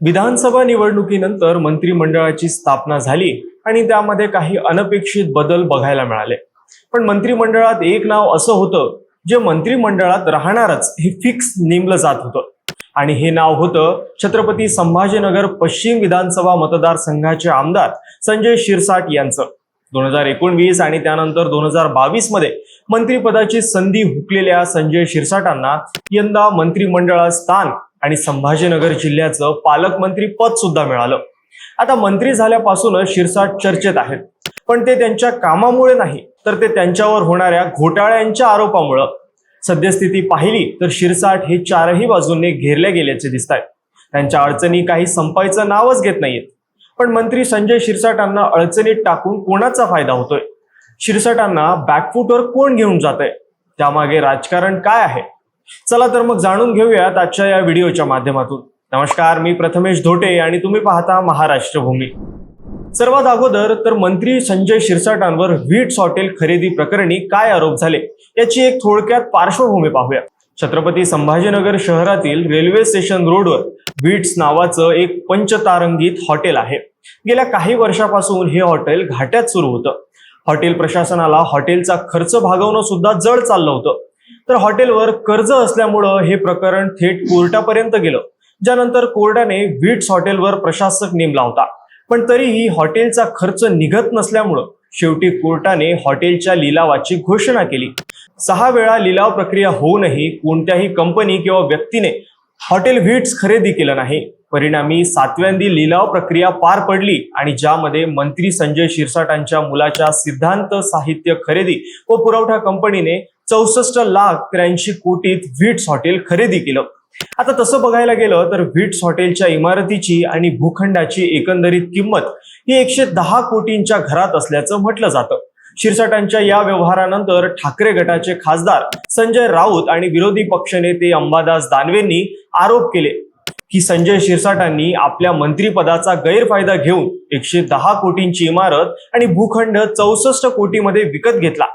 विधानसभा निवडणुकीनंतर मंत्रिमंडळाची स्थापना झाली आणि त्यामध्ये काही अनपेक्षित बदल बघायला मिळाले. पण मंत्रिमंडळात एक नाव असं होतं जे मंत्रिमंडळात राहणारच हे फिक्स नेमलं जात होतं. आणि हे नाव होतं छत्रपती संभाजीनगर पश्चिम विधानसभा मतदारसंघाचे आमदार संजय शिरसाट यांचं. दोन हजार एकोणवीस आणि त्यानंतर दोन हजार बावीसमध्ये मंत्रिपदाची संधी हुकलेल्या संजय शिरसाटांना यंदा मंत्रिमंडळात स्थान आणि संभाजीनगर जिल्ह्याचं पालकमंत्री पद सुद्धा मिळालं. आता मंत्री झाल्यापासूनच शिरसाट चर्चेत आहेत. पण ते त्यांच्या कामामुळे नाही तर ते त्यांच्यावर होणाऱ्या घोटाळ्यांच्या आरोपामुळं. सद्यस्थिती पाहिली तर शिरसाट हे चारही बाजूंनी घेरले गेल्याचे दिसत आहेत त्यांच्या अडचणी काही संपायचं नावच घेत नाहीयेत पण मंत्री संजय शिरसाटांना अडचणीत टाकून कोणाचा फायदा होतोय? शिरसाटांना बॅकफुटवर कोण घेऊन जात आहे त्यामागे राजकारण काय आहे? चला तर मग जाणून घेऊयात आजच्या या व्हिडिओच्या माध्यमातून. नमस्कार मी प्रथमेश धोटे आणि तुम्ही पाहता महाराष्ट्रभूमी. सर्वात अगोदर तर मंत्री संजय शिरसाटांवर व्हीट्स हॉटेल खरेदी प्रकरणी काय आरोप झाले याची एक थोडक्यात पार्श्वभूमी पाहूया. छत्रपती संभाजीनगर शहरातील रेल्वे स्टेशन रोडवर व्हीट्स नावाचं एक पंचतारंगीत हॉटेल आहे. गेल्या काही वर्षापासून हे हॉटेल घाट्यात सुरू होतं. हॉटेल प्रशासनाला हॉटेलचा खर्च भागवणं सुद्धा जड चाललं होतं. तर हॉटेलवर कर्ज असल्यामुळं हे प्रकरण थेट कोर्टापर्यंत गेलं. ज्यानंतर कोर्टाने विट्स हॉटेलवर प्रशासक नेमला होता. पण तरीही हॉटेलचा खर्च निघत नसल्यामुळं शेवटी कोर्टाने हॉटेलच्या लिलावाची घोषणा केली. सहा वेळा लिलाव प्रक्रिया होऊनही कोणत्याही कंपनी किंवा व्यक्तीने हॉटेल व्हीट्स खरेदी केलं नाही. परिणामी सातव्यांदी लिलाव प्रक्रिया पार पडली आणि ज्यामध्ये मंत्री संजय शिरसाटांच्या मुलाच्या सिद्धांत साहित्य खरेदी व पुरवठा कंपनीने चौसष्ट लाख त्र्याऐंशी कोटीत व्हीट्स हॉटेल खरेदी केलं. आता तसं बघायला गेलं तर व्हीट्स हॉटेलच्या इमारतीची आणि भूखंडाची एकंदरीत किंमत ही एकशे दहा कोटींच्या घरात असल्याचं म्हटलं जातं. शिरसाटांच्या या व्यवहारानंतर ठाकरे गटाचे खासदार संजय राऊत आणि विरोधी पक्षनेते अंबादास दानवेंनी आरोप केले की संजय शिरसाटांनी आपल्या मंत्रिपदाचा गैरफायदा घेऊन एकशे दहा कोटींची इमारत आणि भूखंड चौसष्ट कोटीमध्ये विकत घेतला.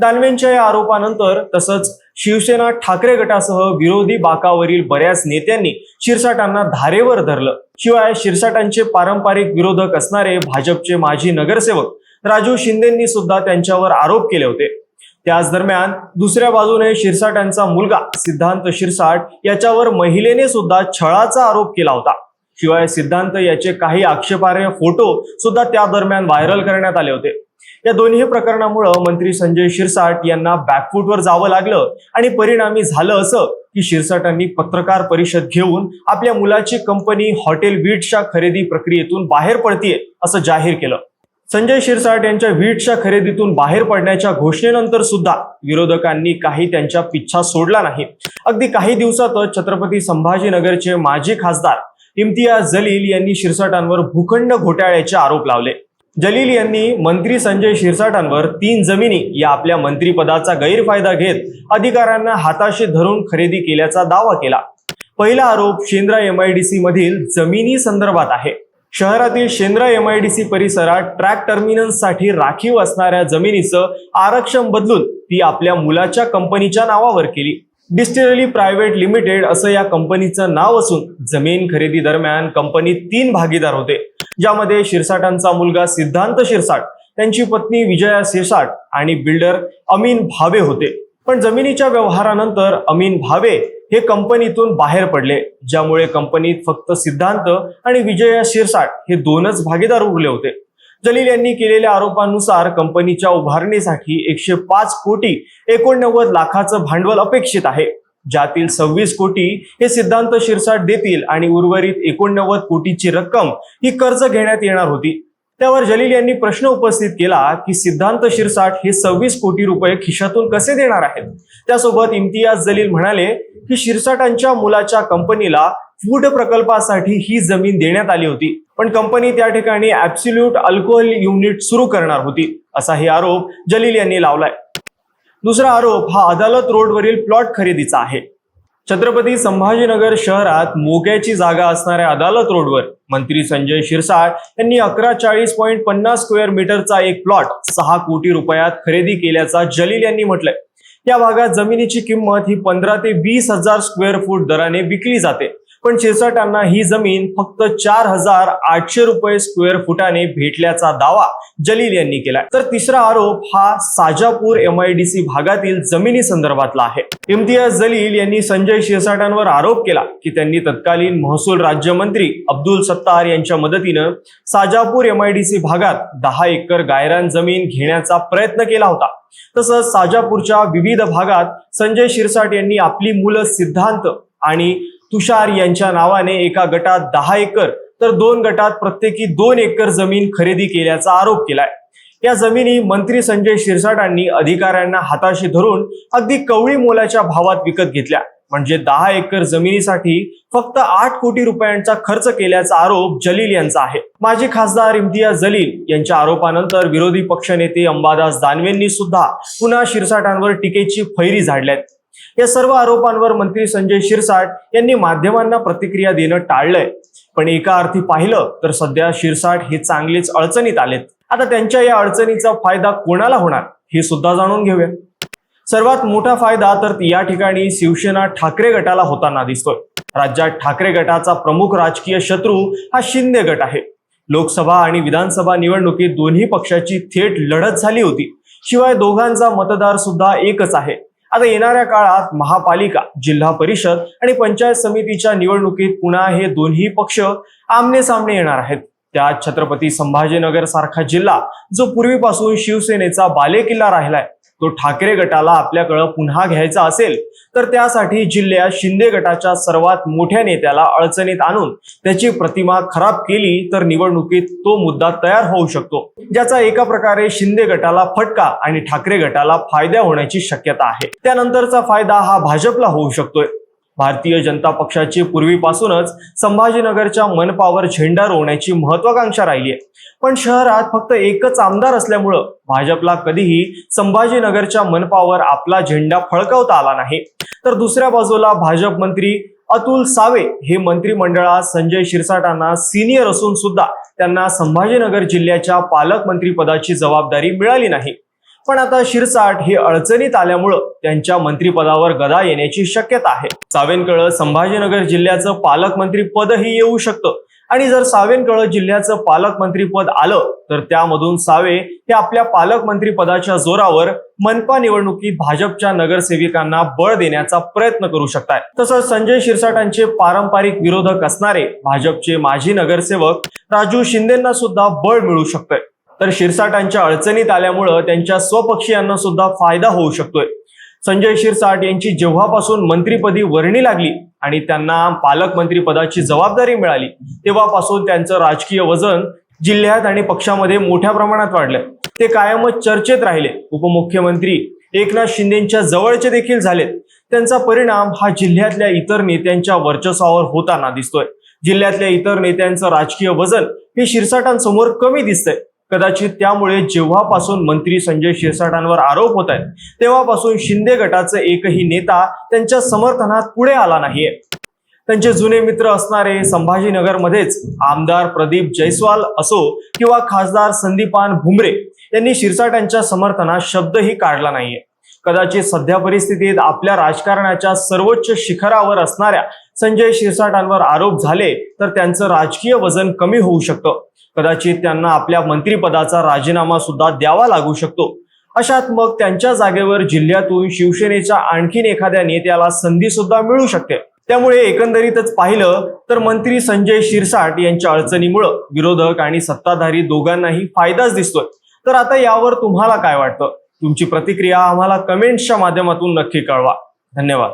दानवेंच्या या आरोपानंतर तसंच शिवसेना ठाकरे गटासह विरोधी बाकावरील बऱ्याच नेत्यांनी शिरसाटांना धारेवर धरलं. शिवाय शिरसाटांचे पारंपरिक विरोधक असणारे भाजपचे माजी नगरसेवक राजू शिंदेंनी सुद्धा त्यांच्यावर आरोप केले होते. त्याच दरम्यान दुसऱ्या बाजूने शिरसाटांचा मुलगा सिद्धांत शिरसाट याच्यावर महिलेने सुद्धा छळाचा आरोप केला होता. शिवाय सिद्धांत याचे काही आक्षेपार्ह फोटो सुद्धा त्या दरम्यान व्हायरल करण्यात आले होते. या दोन्ही प्रकरणामुळं मंत्री संजय शिरसाट यांना बॅकफूटवर जावं लागलं आणि परिणामी झालं असं की शिरसाटांनी पत्रकार परिषद घेऊन आपल्या मुलाची कंपनी हॉटेल वीटच्या खरेदी प्रक्रियेतून बाहेर पडतीये असं जाहीर केलं. संजय शिरसाट यांच्या वीटच्या खरेदीतून बाहेर पडण्याच्या घोषणेनंतर सुद्धा विरोधकांनी काही त्यांच्या पिच्छा सोडला नाही. अगदी काही दिवसातच छत्रपती संभाजीनगरचे माजी खासदार इम्तियाज जलील यांनी शिरसाटांवर भूखंड घोटाळ्याचे आरोप लावले. जलील यांनी मंत्री संजय शिरसाटांवर तीन जमिनी या आपल्या मंत्रीपदाचा गैरफायदा घेत अधिकाऱ्यांना हाताशी धरून खरेदी केल्याचा दावा केला. पहिला आरोप शेंद्रा एमआयडीसी मधील जमिनी संदर्भात आहे. शहरातील शेंद्रा एमआयडीसी परिसरात ट्रॅक टर्मिनल्ससाठी राखीव असणाऱ्या जमिनीचं आरक्षण बदलून ती आपल्या मुलाच्या कंपनीच्या नावावर केली. डिस्टिलरी प्रायव्हेट लिमिटेड असं या कंपनीचं नाव असून जमीन खरेदी दरम्यान कंपनीत तीन भागीदार होते. ज्यामध्ये शिरसाटांचा मुलगा सिद्धांत शिरसाट त्यांची पत्नी विजया शिरसाट आणि बिल्डर अमीन भावे होते. पण जमिनीच्या व्यवहारानंतर अमीन भावे हे कंपनीतून बाहेर पडले ज्यामुळे कंपनीत फक्त सिद्धांत आणि विजया शिरसाट हे दोनच भागीदार उरले होते. जलील यांनी केलेल्या आरोपांनुसार कंपनीच्या उभारणीसाठी एकशे पाच कोटी एकोणनव्वद लाखाचं भांडवल अपेक्षित आहे. ज्यातील सव्वीस कोटी हे सिद्धांत शिरसाट देतील आणि उर्वरित एकोणनव्वद कोटीची रक्कम ही कर्ज घेण्यात येणार होती. त्यावर जलील यांनी प्रश्न उपस्थित केला की सिद्धांत शिरसाट हे सव्वीस कोटी रुपये खिशातून कसे देणार आहेत? त्यासोबत इम्तियाज जलील म्हणाले की शिरसाटांच्या मुलाच्या कंपनीला फूड प्रकल्पासाठी ही जमीन देण्यात आली होती पण कंपनी त्या ठिकाणी ऍब्सोल्यूट अल्कोहोल युनिट सुरू करणार होती असाही आरोप जलील यांनी लावलाय. दुसरा आरोप हा अदालत रोडवरील प्लॉट खरेदीचा आहे. छत्रपती संभाजीनगर शहरात मोक्याची जागा असणाऱ्या अदालत रोडवर मंत्री संजय शिरसाळ यांनी अकरा चाळीस पॉईंट पन्नास स्क्वेअर मीटरचा एक प्लॉट सहा कोटी रुपयात खरेदी केल्याचा जलील यांनी म्हटलंय. या भागात जमिनीची किंमत ही पंधरा ते वीस हजार स्क्वेअर फूट दराने विकली जाते. पण शिरसाटांना ही जमीन फक्त चार हजार आठशे रुपये स्क्वेअर फुटाने भेटल्याचा दावा जलील यांनी केलाय. तर तिसरा आरोप हा साजापूर एम आयडीसी भागातील जमिनी संदर्भातला आहे. इम्तियाज जलील यांनी संजय शिरसाटांवर आरोप केला की त्यांनी तत्कालीन महसूल राज्यमंत्री अब्दुल सत्तार यांच्या मदतीनं साजापूर एम आयडीसी भागात दहा एकर गायरान जमीन घेण्याचा प्रयत्न केला होता. तसंच साजापूरच्या विविध भागात संजय शिरसाट यांनी आपली मुलं सिद्धांत आणि तुषार यांच्या नावाने एका गटात दहा एकर तर दोन गटात प्रत्येकी दोन एकर जमीन खरेदी केल्याचा आरोप केलाय. या जमिनी मंत्री संजय शिरसाटांनी अधिकाऱ्यांना हाताशी धरून अगदी कवळी मोलाच्या भावात विकत घेतल्या. म्हणजे दहा एकर जमिनीसाठी फक्त आठ कोटी रुपयांचा खर्च केल्याचा आरोप जलील यांचा आहे. माजी खासदार इम्तियाज जलील यांच्या आरोपानंतर विरोधी पक्षनेते अंबादास दानवेंनी सुद्धा पुन्हा शिरसाटांवर टीकेची फैरी झाडल्यात. या सर्व आरोपांवर मंत्री संजय शिरसाट यांनी माध्यमांना प्रतिक्रिया देणं टाळलंय. पण एका अर्थी पाहिलं तर सध्या शिरसाट हे चांगलेच अडचणीत आलेत. आता त्यांच्या या अडचणीचा फायदा कोणाला होणार हे सुद्धा जाणून घेऊया. सर्वात मोठा फायदा तर या ठिकाणी शिवसेना ठाकरे गटाला होताना दिसतोय. राज्यात ठाकरे गटाचा प्रमुख राजकीय शत्रू हा शिंदे गट आहे. लोकसभा आणि विधानसभा निवडणुकीत दोन्ही पक्षाची थेट लढत झाली होती. शिवाय दोघांचा मतदार सुद्धा एकच आहे. आता येणाऱ्या काळात महापालिका जिल्हा परिषद आणि पंचायत समितीच्या निवडणुकीत पुन्हा हे दोन्ही पक्ष आमने सामने येणार आहेत. त्यात छत्रपती संभाजीनगर सारखा जिल्हा जो पूर्वीपासून शिवसेनेचा बालेकिल्ला राहिलाय तो ठाकरे गटाला आपल्याकडं पुन्हा घ्यायचा असेल तर त्यासाठी जिल्ह्यात शिंदे गटाच्या सर्वात मोठ्या नेत्याला अडचणीत आणून त्याची प्रतिमा खराब केली तर निवडणुकीत तो मुद्दा तयार होऊ शकतो. ज्याचा एका प्रकारे शिंदे गटाला फटका आणि ठाकरे गटाला फायदा होण्याची शक्यता आहे. त्यानंतरचा फायदा हा भाजपला होऊ शकतोय. भारतीय जनता पक्षाची पूर्वीपासूनच संभाजीनगरच्या मनपावर झेंडा रोवण्याची महत्वाकांक्षा राहिली आहे. पण शहरात फक्त एकच आमदार असल्यामुळं भाजपला कधीही संभाजीनगरच्या मनपावर आपला झेंडा फळकावता आला नाही. तर दुसऱ्या बाजूला भाजप मंत्री अतुल सावे हे मंत्रिमंडळात संजय शिरसाटांना सिनियर असून सुद्धा त्यांना संभाजीनगर जिल्ह्याच्या पालकमंत्री पदाची जबाबदारी मिळाली नाही. पण आता शिरसाट हे अडचणीत आल्यामुळं त्यांच्या मंत्रिपदावर गदा येण्याची शक्यता आहे. सावेनकळ संभाजीनगर जिल्ह्याचं पालकमंत्री पदही येऊ शकतं. आणि जर सावेनकळ जिल्ह्याचं पालकमंत्री पद आलं तर त्यामधून सावे हे आपल्या पालकमंत्री पदाच्या जोरावर मनपा निवडणुकीत भाजपच्या नगरसेविकांना बळ देण्याचा प्रयत्न करू शकतात तसंच संजय शिरसाटांचे पारंपरिक विरोधक असणारे भाजपचे माजी नगरसेवक राजू शिंदेंना सुद्धा बळ मिळू शकतंय. तर शिरसाटांच्या अडचणीत आल्यामुळं त्यांच्या स्वपक्षीयांना सुद्धा फायदा होऊ शकतोय. संजय शिरसाट यांची जेव्हापासून मंत्रीपदी वर्णी लागली आणि त्यांना पालकमंत्री पदाची जबाबदारी मिळाली तेव्हापासून त्यांचं राजकीय वजन जिल्ह्यात आणि पक्षामध्ये मोठ्या प्रमाणात वाढलं ते कायमच चर्चेत राहिले. उपमुख्यमंत्री एकनाथ शिंदेच्या जवळचे देखील झालेत. त्यांचा परिणाम हा जिल्ह्यातल्या इतर नेत्यांच्या वर्चस्वावर होताना दिसतोय. जिल्ह्यातल्या इतर नेत्यांचं राजकीय वजन हे शिरसाटांसमोर कमी दिसतंय. कदाचित त्यामुळे जेव्हापासून मंत्री संजय शिरसाटांवर आरोप होत आहेत तेव्हापासून शिंदे गटाचे एकही नेता त्यांच्या समर्थनात पुढे आला नाहीये. त्यांचे जुने मित्र असणारे संभाजीनगरमध्येच आमदार प्रदीप जयस्वाल असो किंवा खासदार संदीपान भुमरे यांनी शिरसाटांच्या समर्थनात शब्दही काढला नाहीये. कदाचित सध्या परिस्थितीत आपल्या राजकारणाच्या सर्वोच्च शिखरावर असणाऱ्या संजय शिरसाटांवर आरोप झाले तर त्यांचं राजकीय वजन कमी होऊ शकतं. कदाचित त्यांना आपल्या मंत्रिपदाचा राजीनामा सुद्धा द्यावा लागू शकतो. अशात मग त्यांच्या जागेवर जिल्ह्यातून शिवसेनेच्या आणखीन एखाद्या नेत्याला संधी सुद्धा मिळू शकते. त्यामुळे एकंदरीतच पाहिलं तर मंत्री संजय शिरसाट यांच्या अडचणीमुळं विरोधक आणि सत्ताधारी दोघांनाही फायदाच दिसतोय. तर आता यावर तुम्हाला काय वाटतं? तुमची प्रतिक्रिया आम्हाला कमेंट्सच्या माध्यमातून नक्की कळवा. धन्यवाद.